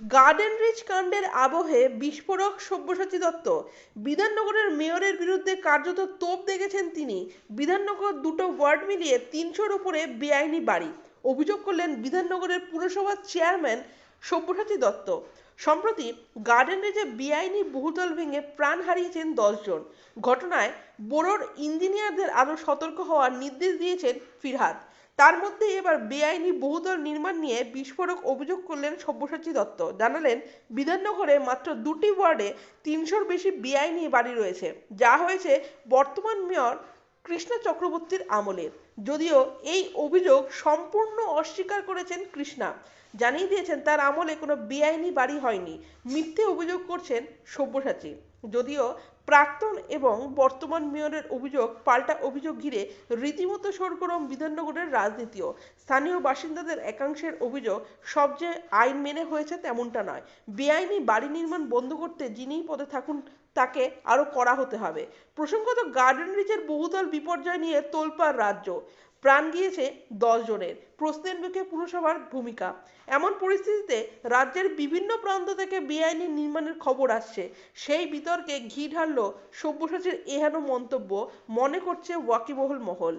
Garden rich কাণ্ডের আবহে বিস্ফোরক সব্যসাচী দত্ত। বিধাননগরের মেয়রের বিরুদ্ধে কার্যত তোপ দেখেছেন তিনি। বিধাননগর দুটো ওয়ার্ড মিলিয়ে তিনশোর উপরে বেআইনি বাড়ি। অভিযোগ করলেন বিধাননগরের পুরসভার চেয়ারম্যান সব্যসাচী দত্ত। সম্প্রতি গার্ডেন রিচে বেআইনি বহুতল ভেঙে প্রাণ হারিয়েছেন দশজন। ঘটনায় বোরোর ইঞ্জিনিয়ারদের আরও সতর্ক হওয়ার নির্দেশ দিয়েছেন ফিরহাদ। তার মধ্যে এবার বেআইনি বহুতল নির্মাণ নিয়ে বিস্ফোরক অভিযোগ করলেন সব্যসাচী দত্ত। জানালেন, বিধাননগরে মাত্র দুটি ওয়ার্ডে তিনশোর বেশি বেআইনি বাড়ি রয়েছে। যা হয়েছে বর্তমান মেয়র কৃষ্ণা চক্রবর্তীর আমলের। যদিও এই অভিযোগ সম্পূর্ণ অস্বীকার করেছেন কৃষ্ণা। জানিয়ে দিয়েছেন তার আমলে কোনো বেআইনি বাড়ি হয়নি। মিথ্যে অভিযোগ করছেন সব্যসাচী। যদিও প্রাক্তন এবং বর্তমান মেয়রের অভিযোগ পাল্টা অভিযোগ ঘিরে রীতিমতো সরগরম বিধাননগরের রাজনীতিও। স্থানীয় বাসিন্দাদের একাংশের অভিযোগ সব যে আইন মেনে হয়েছে তেমনটা নয়। বেআইনি বাড়ি নির্মাণ বন্ধ করতে যিনিই পদে থাকুন তাকে আরও করা হতে হবে। প্রসঙ্গত গার্ডেন রিচের বহুতল বিপর্যয় নিয়ে তোলপাড় রাজ্য। প্রাণ গিয়েছে দশ জনের। প্রশ্নের মুখে পুরসভার ভূমিকা। এমন পরিস্থিতিতে রাজ্যের বিভিন্ন প্রান্ত থেকে বেআইনি নির্মাণের খবর আসছে। সেই বিতর্কে ঘি ঢালল সব্যসাচীর এহেন মন্তব্য মনে করছে ওয়াকিবহুল মহল।